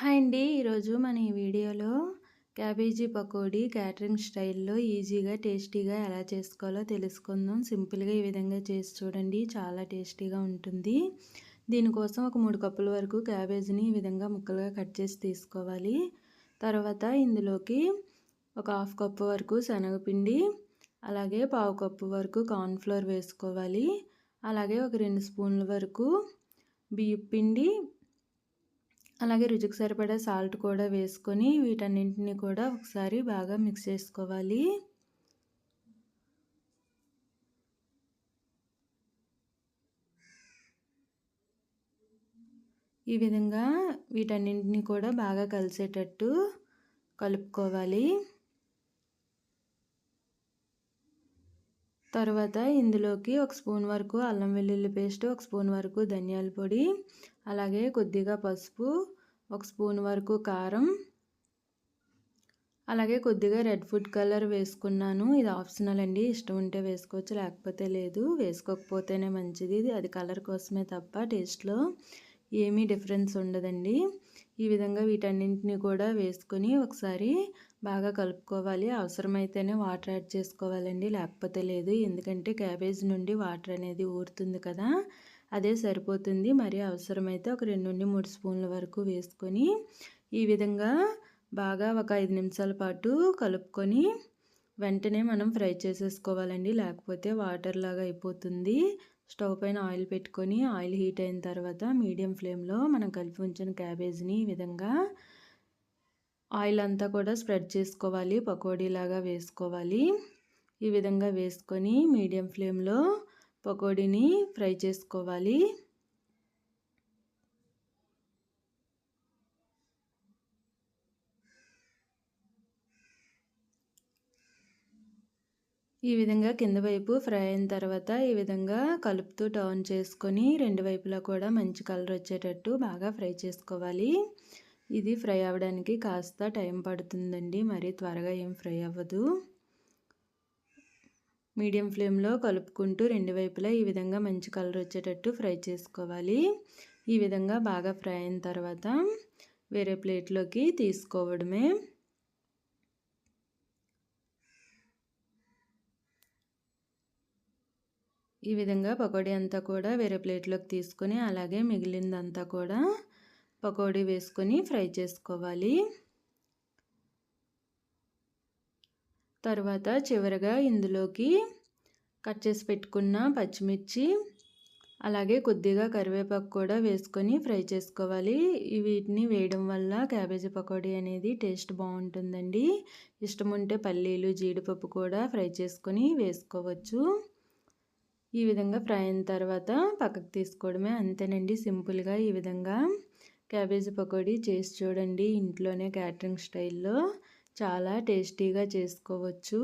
Hi అండి. ఈరోజు మన ఈ వీడియోలో క్యాబేజీ పకోడీ క్యాటరింగ్ స్టైల్లో ఈజీగా టేస్టీగా ఎలా చేసుకోవాలో తెలుసుకుందాం. సింపుల్గా ఈ విధంగా చేసి చూడండి. చాలా టేస్టీగా ఉంటుంది. దీనికోసం ఒక మూడు కప్పుల వరకు క్యాబేజీని ఈ విధంగా ముక్కలుగా కట్ చేసి తీసుకోవాలి. తర్వాత ఇందులోకి ఒక హాఫ్ కప్పు వరకు శనగపిండి అలాగే పావు కప్పు వరకు కార్న్ఫ్లోర్ వేసుకోవాలి. అలాగే ఒక రెండు స్పూన్ల వరకు బియ్యం పిండి అలాగే రుచికి సరిపడే సాల్ట్ కూడా వేసుకొని వీటన్నింటిని కూడా ఒకసారి బాగా మిక్స్ చేసుకోవాలి. ఈ విధంగా వీటన్నింటినీ కూడా బాగా కలిసేటట్టు కలుపుకోవాలి. తర్వాత ఇందులోకి ఒక స్పూన్ వరకు అల్లం వెల్లుల్లి పేస్ట్ ఒక స్పూన్ వరకు ధనియాల పొడి అలాగే కొద్దిగా పసుపు ఒక స్పూన్ వరకు కారం అలాగే కొద్దిగా రెడ్ ఫుడ్ కలర్ వేసుకున్నాను. ఇది ఆప్షనల్ అండి. ఇష్టం ఉంటే వేసుకోవచ్చు లేకపోతే లేదు. వేసుకోకపోతేనే మంచిది. అది కలర్ కోసమే తప్ప టేస్ట్లో ఏమీ డిఫరెన్స్ ఉండదండి. ఈ విధంగా వీటన్నింటిని కూడా వేసుకొని ఒకసారి బాగా కలుపుకోవాలి. అవసరమైతేనే వాటర్ యాడ్ చేసుకోవాలండి. లేకపోతే లేదు. ఎందుకంటే క్యాబేజ్ నుండి వాటర్ అనేది ఊరుతుంది కదా. అదే సరిపోతుంది. మరి అవసరమైతే ఒక రెండు నుండి మూడు స్పూన్ల వరకు వేసుకొని ఈ విధంగా బాగా ఒక ఐదు నిమిషాల పాటు కలుపుకొని వెంటనే మనం ఫ్రై చేసేసుకోవాలండి. లేకపోతే వాటర్ లాగా అయిపోతుంది. స్టవ్ పైన ఆయిల్ పెట్టుకొని ఆయిల్ హీట్ అయిన తర్వాత మీడియం ఫ్లేమ్లో మనం కలిపి ఉంచిన క్యాబేజ్ని ఈ విధంగా ఆయిల్ అంతా కూడా స్ప్రెడ్ చేసుకోవాలి పకోడీలాగా వేసుకోవాలి. ఈ విధంగా వేసుకొని మీడియం ఫ్లేమ్లో పకోడీని ఫ్రై చేసుకోవాలి. ఈ విధంగా కింద వైపు ఫ్రై అయిన తర్వాత ఈ విధంగా కలుపుతూ టర్న్ చేసుకొని రెండు వైపులా కూడా మంచి కలర్ వచ్చేటట్టు బాగా ఫ్రై చేసుకోవాలి. ఇది ఫ్రై అవ్వడానికి కాస్త టైం పడుతుందండి. మరి త్వరగా ఏం ఫ్రై అవ్వదు. మీడియం ఫ్లేమ్లో కలుపుకుంటూ రెండు వైపులా ఈ విధంగా మంచి కలర్ వచ్చేటట్టు ఫ్రై చేసుకోవాలి. ఈ విధంగా బాగా ఫ్రై అయిన తర్వాత వేరే ప్లేట్లోకి తీసుకోవడమే. ఈ విధంగా పకోడీ అంతా కూడా వేరే ప్లేట్లోకి తీసుకొని అలాగే మిగిలిందంతా కూడా పకోడీ వేసుకొని ఫ్రై చేసుకోవాలి. తర్వాత చివరగా ఇందులోకి కట్ చేసి పెట్టుకున్న పచ్చిమిర్చి అలాగే కొద్దిగా కరివేపాకు కూడా వేసుకొని ఫ్రై చేసుకోవాలి. వీటిని వేయడం వల్ల క్యాబేజీ పకోడీ అనేది టేస్ట్ బాగుంటుందండి. ఇష్టం ఉంటే పల్లీలు జీడిపప్పు కూడా ఫ్రై చేసుకొని వేసుకోవచ్చు. ఈ విధంగా ఫ్రై అయిన తర్వాత పక్కకు తీసుకోవడమే అంతేనండి. సింపుల్గా ఈ విధంగా క్యాబేజీ పకోడీ చేసి చూడండి. ఇంట్లోనే క్యాటరింగ్ స్టైల్లో చాలా టేస్టీగా చేసుకోవచ్చు.